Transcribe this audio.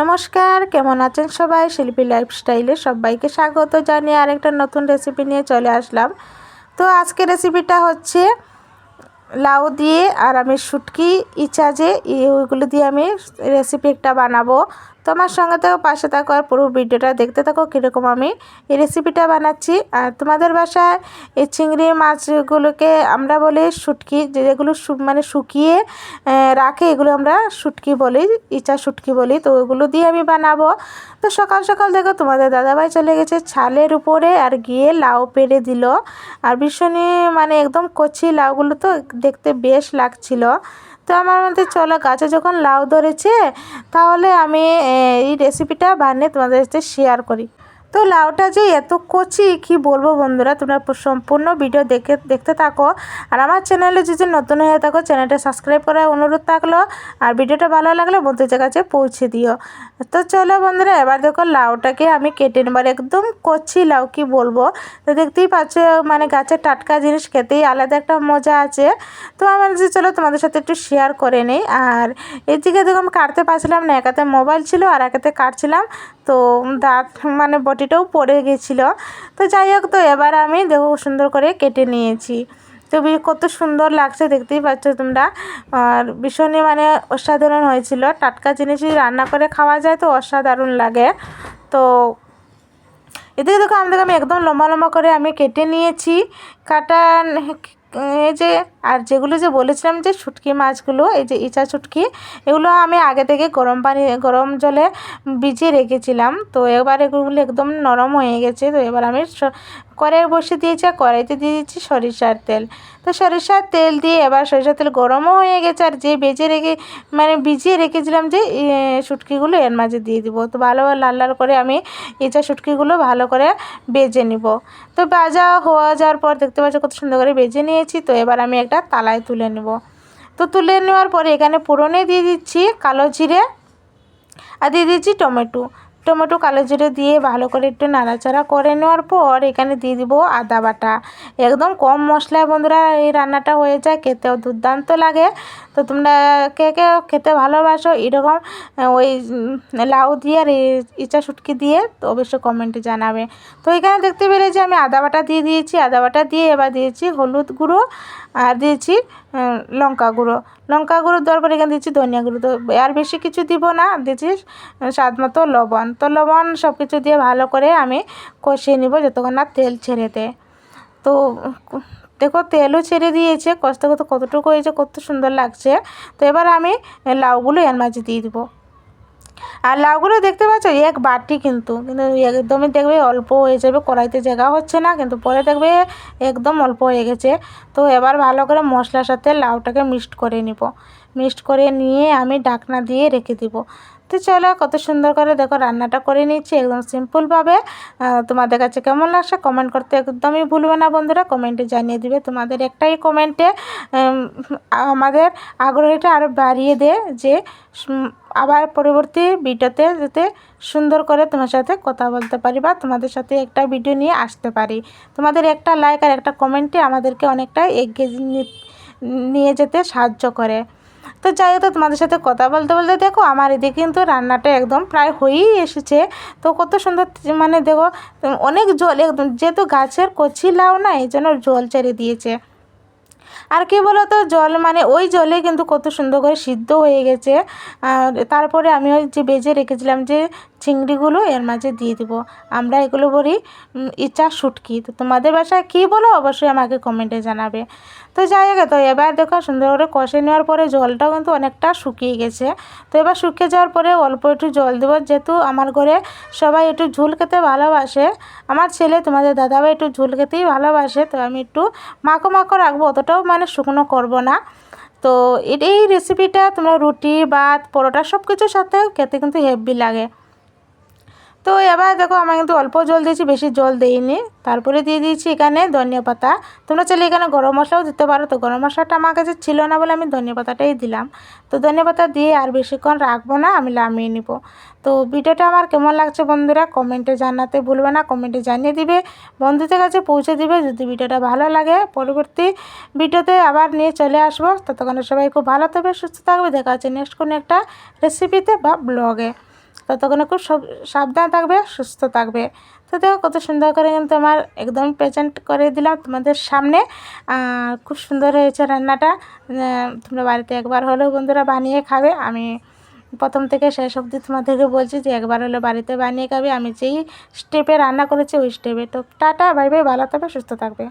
নমস্কার, কেমন আছেন সবাই? শিল্পী লাইফস্টাইলে সবাইকে স্বাগত জানিয়ে আরেকটা নতুন রেসিপি নিয়ে চলে আসলাম। তো আজকে রেসিপিটা হচ্ছে লাউ দিয়ে আর আমি শুটকি ইচাজে ওইগুলো দিয়ে আমি রেসিপি একটা বানাবো। তো আমার সঙ্গে থাকো, পাশে থাকো আর পুরো ভিডিওটা দেখতে থাকো কীরকম আমি এই রেসিপিটা বানাচ্ছি। আর তোমাদের বাসায় এই চিংড়ি মাছগুলোকে আমরা বলি শুটকি যেগুলো মানে শুকিয়ে রাখে এগুলো আমরা শুটকি বলি, ইচা শুটকি বলি, তো ওগুলো দিয়ে আমি বানাবো। তো সকাল সকাল দেখো তোমাদের দাদাভাই চলে গেছে, ছালের উপরে আর গিয়ে লাউ পেরে দিল। আর ভীষণই মানে একদম কচি লাউগুলো তো দেখতে বেশ লাগছিল। তো আমার মধ্যে চলো গাছে যখন লাউ ধরেছে, তাহলে আমি এই রেসিপিটা বানিয়ে তোমাদের সাথে শেয়ার করি। তো লাউটা যে এত কচি, কি বলব বন্ধুরা? তোমরা সম্পূর্ণ ভিডিও দেখে, দেখতে থাকো। আর আমার চ্যানেলে যদি নতুন হয়ে থাকো চ্যানেলটা সাবস্ক্রাইব করার অনুরোধ থাকল। আর ভিডিওটা ভালো লাগলে বন্ধুদের কাছে পৌঁছে দিও। তো চলো বন্ধুরা, এবার দেখো লাউটাকে আমি কেটে নেবার একদম কচি লাউ, কি বলব? তো দেখতেই পাচ্ছ মানে গাছের টাটকা জিনিস খেতেই আলাদা একটা মজা আছে। তো আমার যে চলো তোমাদের সাথে একটু শেয়ার করে নিই। আর এদিকে দেখো আমি কাটতে পারছিলাম না। একাতে মোবাইল ছিল আর একাতে কাটছিলাম। তো দাঁত মানে বটিটাও পড়ে গেছিল। তো যাই হোক, তো এবার আমি দেখো সুন্দর করে কেটে নিয়েছি। তো কত সুন্দর লাগছে দেখতেই পাচ্ছ তোমরা। আর ভীষণই মানে অসাধারণ হয়েছিল। টাটকা জিনিসই রান্না করে খাওয়া যায় তো অসাধারণ লাগে। তো এদিকে দেখো আমাদের আমি একদম লম্বা লম্বা করে আমি কেটে নিয়েছি। কাটা যে, আর যেগুলো যে বলেছিলাম যে শুটকি মাছগুলো, এই যে ইচা শুটকি, এগুলো আমি আগে থেকে গরম পানি, গরম জলে ভিজিয়ে রেখেছিলাম। তো এবার এগুলো একদম নরম হয়ে গেছে। তো এবার আমি কড়াই বসে দিয়েছি আর কড়াইতে দিয়ে দিচ্ছি সরিষার তেল। তো সরিষার তেল দিয়ে এবার সরিষার তেল গরমও হয়ে গেছে। আর যে বেজে রেখে মানে ভিজিয়ে রেখেছিলাম যে শুটকিগুলো এর মাঝে দিয়ে দিব। তো ভালো লাল লাল করে আমি ইচা শুটকিগুলো ভালো করে বেজে নিব। তো ভাজা হওয়া যাওয়ার পর দেখতে পাচ্ছি কত সুন্দর করে বেজে নিয়েছি, তো এবার আমি একটা তালায় তুলে নেব। তো তুলে নেওয়ার পরে এখানে পুরনে দিয়ে দিচ্ছি কালো জিরে আর দিয়ে দিচ্ছি টমেটো। টমেটো কালো জিরে দিয়ে ভালো করে একটু নাড়াচাড়া করে নেওয়ার পর এখানে দিয়ে দিব আদা বাটা। একদম কম মশলায় বন্ধুরা এই রান্নাটা হয়ে যায়, খেতেও দুর্দান্ত লাগে। তো তোমরা কে কে খেতে ভালোবাসো এরকম ওই লাউ দিয়ে আর ইচা শুটকি দিয়ে তো অবশ্যই কমেন্টে জানাবে। তো এখানে দেখতে পেলে যে আমি আদা বাটা দিয়ে দিয়েছি, আদা বাটা দিয়ে এবার দিয়েছি হলুদ গুঁড়ো আর দিয়েছি লঙ্কা গুঁড়ো। লঙ্কা গুঁড়ো দেওয়ার পরে এখানে দিচ্ছি ধনিয়া গুঁড়ো। তো আর বেশি কিছু দিব না দিচ্ছি স্বাদ মতো লবণ। তো লবণ সব কিছু দিয়ে ভালো করে আমি কষিয়ে নিব যতক্ষণ না তেল ছেড়ে দেয় তো দেখো তেলও ছেড়ে দিয়েছে, কষতে কত কতটুকু হয়েছে, কত সুন্দর লাগছে। তো এবার আমি লাউগুলো এর মাঝে দিয়ে দেবো। আর লাউগুলো দেখতে পাচ্ছ? এক বাটি কিন্তু। কিন্তু একদমই দেখবে অল্প হয়ে যাবে। কড়াইতে জায়গা হচ্ছে না, কিন্তু পরে দেখবে একদম অল্প হয়ে গেছে। তো এবার ভালো করে মশলার সাথে লাউটাকে মিক্সড করে নিব। মিক্সড করে নিয়ে আমি ডাকনা দিয়ে রেখে দিব। তো চলো কত সুন্দর করে দেখো রান্নাটা করে নিচ্ছি একদম সিম্পলভাবে। তোমাদের কাছে কেমন লাগছে কমেন্ট করতে একদমই ভুলবে না বন্ধুরা। কমেন্টে জানিয়ে দিবে তোমাদের একটাই কমেন্টে। আমাদের আগ্রহীটা আরও বাড়িয়ে দেয় যে আবার পরবর্তী ভিডিওতে যাতে সুন্দর করে তোমার সাথে কথা বলতে পারি বা তোমাদের সাথে একটা ভিডিও নিয়ে আসতে পারি। তোমাদের একটা লাইক আর একটা কমেন্টে আমাদেরকে অনেকটা এগিয়ে নিয়ে যেতে সাহায্য করে। তো যাই হোক তোমাদের সাথে কথা বলতে বলতে দেখো, আমার এদিকে কিন্তু রান্নাটা একদম প্রায় হয়েই এসেছে। তো কত সুন্দর মানে দেখো অনেক জল, একদম যেহেতু গাছের কচি লাউ না, এই জন্য জল ছেড়ে দিয়েছে। আর কি বলো তো জল মানে ওই জলে কিন্তু কত সুন্দর করে সিদ্ধ হয়ে গেছে। আর তারপরে আমি ওই যে বেজে রেখেছিলাম যে চিংড়িগুলো এর মাঝে দিয়ে দিব। আমরা এগুলো বলি ইচা শুটকি। তো তোমাদের বাসায় কী বলো? অবশ্যই আমাকে কমেন্টে জানাবে। তো যাই হোক তো এবার দেখো সুন্দর করে কষে নেওয়ার পরে জলটাও কিন্তু অনেকটা শুকিয়ে গেছে। তো এবার শুকিয়ে যাওয়ার পরে অল্প একটু জল দেবো। যেহেতু আমার ঘরে সবাই একটু ঝুল খেতে ভালোবাসে, আমার ছেলে, তোমাদের দাদাভাই একটু ঝুল খেতেই ভালোবাসে, তো আমি একটু মাখো মাখো রাখব, অতটাও মানে শুকনো করব না। তো এই রেসিপিটা তোমরা রুটি, ভাত, পরোটা সব কিছুর সাথে খেতে কিন্তু হেভি লাগে। তো এবার দেখো আমি কিন্তু অল্প জল দিয়েছি, বেশি জল দিইনি। তারপরে দিয়ে দিয়েছি এখানে ধনিয়া পাতা। তোমরা চাইলে এখানে গরম মশলাও দিতে পারো। তো গরম মশলাটা আমার কাছে ছিল না বলে আমি ধনিয়া পাতাটাই দিলাম। তো ধনিয়া পাতা দিয়ে আর বেশিক্ষণ রাখব না, আমি নামিয়ে নিব। তো ভিডিওটা আমার কেমন লাগছে বন্ধুরা কমেন্টে জানাতে ভুলবে না, কমেন্টে জানিয়ে দিবে। বন্ধুদের কাছে পৌঁছে দিবে যদি ভিডিওটা ভালো লাগে। পরবর্তী ভিডিওতে আবার নিয়ে চলে আসব। ততক্ষণে সবাই খুব ভালো থাকবে সুস্থ থাকবে। দেখা হচ্ছে নেক্সট কোনো একটা রেসিপিতে বা ব্লগে ততক্ষণে খুব সব- সাবধানে থাকবে, সুস্থ থাকবে। তো দেখো কত সুন্দর করে কিন্তু আমার একদম প্রেজেন্ট করে দিলাম তোমাদের সামনে। খুব সুন্দর হয়েছে রান্নাটা। তোমরা বাড়িতে একবার হলেও বন্ধুরা বানিয়ে খাবে। আমি প্রথম থেকে শেষ অবধি তোমাদেরকে বলছি যে একবার হলে বাড়িতে বানিয়ে খাবে। আমি যেই স্টেপে রান্না করেছি, ওই স্টেপে তো টাটা বাই বাই ভালো থাকবে, সুস্থ থাকবে।